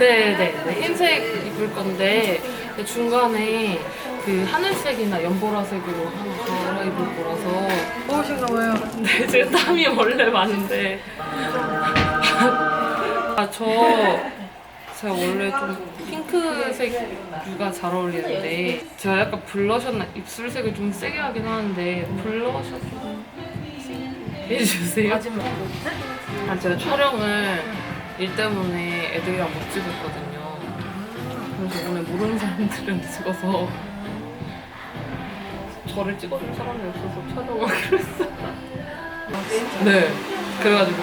네, 네, 네. 흰색 입을 건데 그 중간에 그 하늘색이나 연보라색으로 하나 갈아입을 거라서 무엇인가 봐요. 네, 제 땀이 원래 많은데 아, 저 제가 원래 좀 핑크색 류가 잘 어울리는데 제가 약간 블러셔나 입술색을 좀 세게 하긴 하는데 블러셔 좀 해주세요. 마지막 아, 제가 촬영을 일 때문에 애들이랑 못 찍었거든요. 그래서 오늘 모르는 사람들은 찍어서 저를 찍어줄 사람이 없어서 촬영하기로 했어요. 네. 그래가지고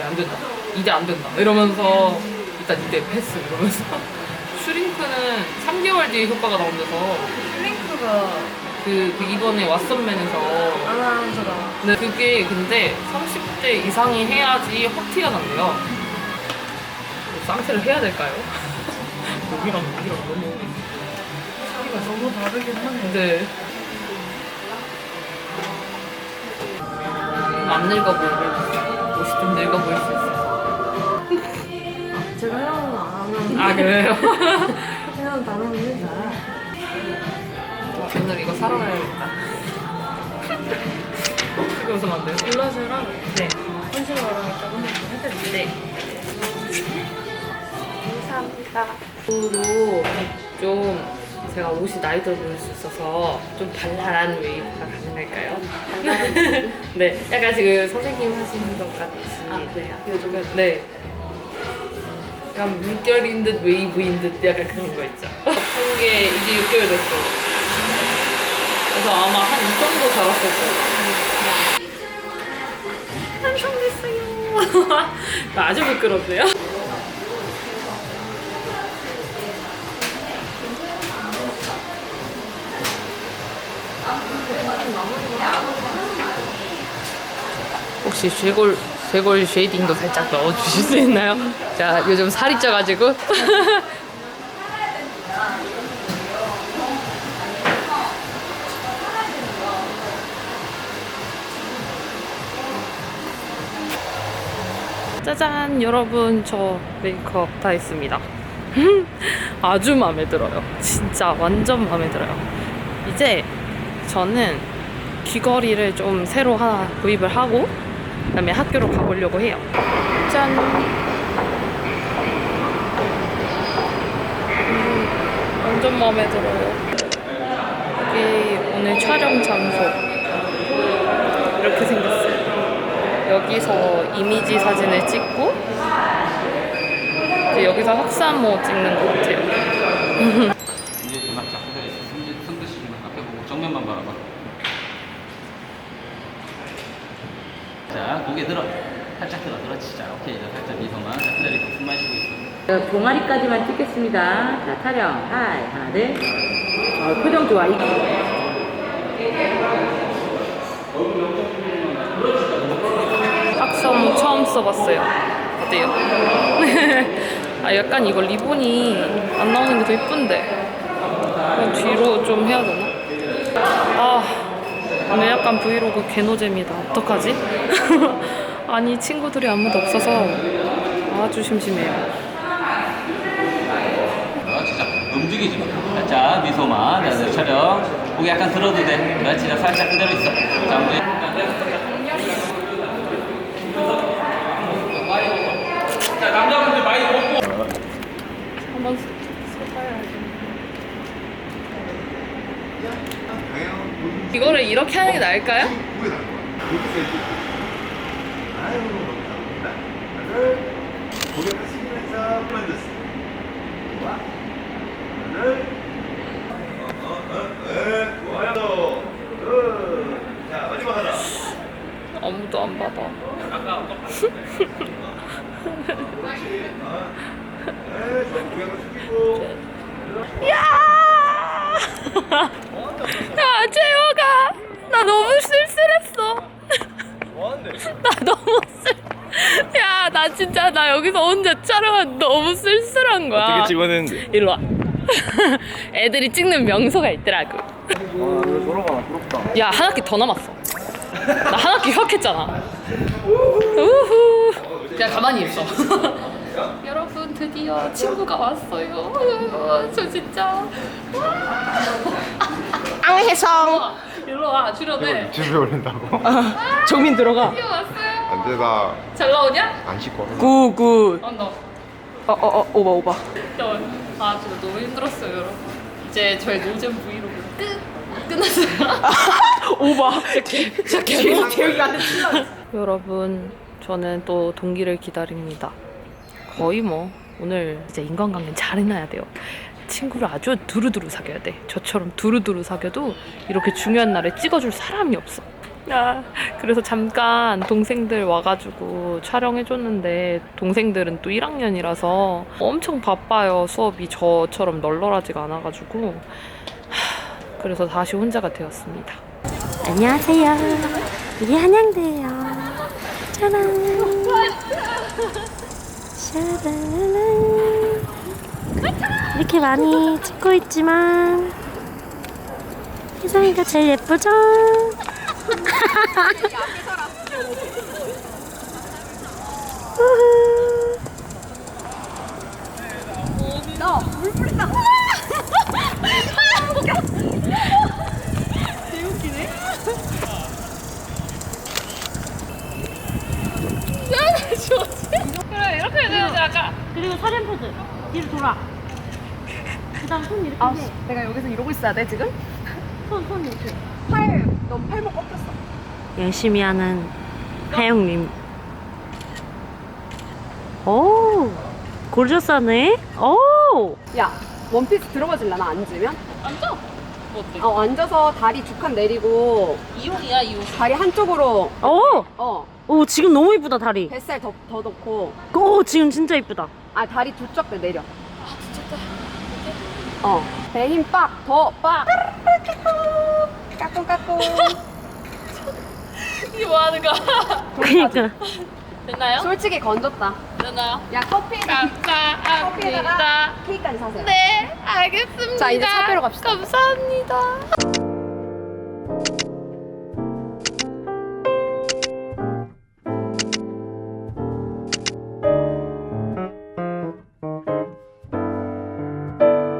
야, 안 된다. 이제 안 된다. 이러면서 일단 이때 패스 이러면서 슈링크는 3개월 뒤에 효과가 나온대서 플링크가 그, 그 이번에 왓썸맨에서 아나운서가 네, 그게 근데 30대 이상이 해야지 확 티가 난대요. 뭐 쌍태를 해야 될까요? 여기랑 여기랑 너무. 차이가 너무 다르긴 하네. 네. 안 늙어 보이고 옷이 좀 늙어 보일 수 있어요. 제가 헤어는 안 하는 아 그래요? 헤어는 다 하는 회사. 오늘 이거 사러 가야겠다. 크게 웃으면 안 돼요? 블러셔랑 네. 컨실러랑 한번 해드릴게요. 네. 감사합니다. 으로 좀 제가 옷이 나이 들어 보일 수 있어서 좀 발랄한 웨이브가 가능할까요? 네, 약간 지금 선생님 하시는 것 같이. 아, 그래요? 요즘은 네. 약간 물결인 듯 웨이브인 듯 약간 그런 거 있죠. 아픈 게 이제 6개월 됐어요. 그래서 아마 한이 정도 자랐을 거예요. 완성됐어요. 아주 부끄럽네요. 혹시 쇄골 쇄골 쉐이딩도 살짝 넣어 주실 수 있나요? 자 요즘 살이 쪄가지고. 짜잔 여러분. 저 메이크업 다 했습니다. 아주 마음에 들어요. 진짜 완전 마음에 들어요. 이제 저는 귀걸이를 좀 새로 하나 구입을 하고 그다음에 학교로 가보려고 해요. 짠. 음, 완전 마음에 들어요. 여기 오늘 촬영 장소 이렇게 생겼어요. 여기서 이미지 사진을 찍고 이제 여기서 학사모 찍는 것 같아요. 이제 음악 잡고 돼 있어. 손, 손 드시면 앞에 보고 정면만 바라봐. 자, 고개 들어. 살짝 들어. 그렇지. 자, 오케이. 자, 살짝 미소만. 자, 기다리고 숨 마시고 있어. 자, 동아리까지만 찍겠습니다. 자, 촬영. 하이, 하나, 둘. 어, 표정 좋아. 이- 학사모 처음 써봤어요. 어때요? 아 약간 이거 리본이 안 나오는 게더 예쁜데. 그냥 뒤로 좀 해야 되나? 아 오늘 약간 브이로그 개노잼이다. 어떡하지? 아니 친구들이 아무도 없어서 아주 심심해요. 자, 움직이지 마. 자, 자, 미소만. 자, 자, 촬영. 고개 약간 들어도 돼. 그렇지. 자, 살짝 그대로 있어. 자, 움직여. 자, 남자분들 많이 먹고. 한번 써봐야지. 이거를 이렇게 하는 게 나을까요? 아무도 안 받아. 야! 야, 재호가! 나 너무 쓸쓸했어. 나 너무 쓸. 야, 나 진짜 나 여기서 혼자 촬영한 너무 쓸쓸한 거야. 어떻게 찍어냈는데? 일로 와. 애들이 찍는 명소가 있더라고. 돌아가 부럽다. 야, 한 학기 더 남았어. 나 한 학기 휴학했잖아. 우후. 그냥 가만히 있어. 여러분 드디어 친구가 왔어요. 저 진짜. 앙해성. 일로 와 줄여내. 유튜브에 올린다고? 정민 들어가. 드디어 왔어요. 안 돼 나안 잘 나오냐? 씻고 굿굿. 어 너. 어어어 오바 오바. 아 진짜 너무 힘들었어요 여러분. 이제 저의 노잼 브이로그 끝. 끝났어요. 오바. 진짜 개목 기억이 안 나. 여러분, 저는 또 동기를 기다립니다. 거의 뭐 오늘 이제 인간관계 잘 해놔야 돼요. 친구를 아주 두루두루 사귀어야 돼. 저처럼 두루두루 사귀어도 이렇게 중요한 날에 찍어줄 사람이 없어. 아, 그래서 잠깐 동생들 와가지고 촬영해줬는데 동생들은 또 1학년이라서 엄청 바빠요. 수업이 저처럼 널널하지가 않아가지고 하, 그래서 다시 혼자가 되었습니다. 안녕하세요. 이게 한양대예요. 짜란. 샤랄랄라. 이렇게 많이 찍고 있지만 혜성이가 제일 예쁘죠? 우후. 그래 이렇게 해야 되지 아까 그리고 사진 포즈. 뒤로 돌아. 그 이렇게 해. 내가 여기서 이러고 있어야 돼 지금? 손, 손 이렇게. 팔, 너 팔목 꺾였어. 열심히 하는 하영님. 오, 고르셨네. 오, 야, 원피스 들어가질라나 앉으면? 앉아 뭐 어때? 어, 앉아서 다리 두 칸 내리고 이용이야 이용 다리 한쪽으로 오, 어 오 지금 너무 이쁘다 다리. 뱃살 더, 더 넣고 오, 지금 진짜 이쁘다. 아 다리 두쪽 내려. 아 진짜. 어. 배 힘 빡, 더 빡. 까꿍 까꿍. 이게 뭐 하는 거야? 그러니까. 됐나요? 솔직히 건졌다. 됐나요? 야 커피에다 감사합니다 커피에다가 케이크까지 사세요. 네 알겠습니다 자, 이제 차 빼러 갑시다. 감사합니다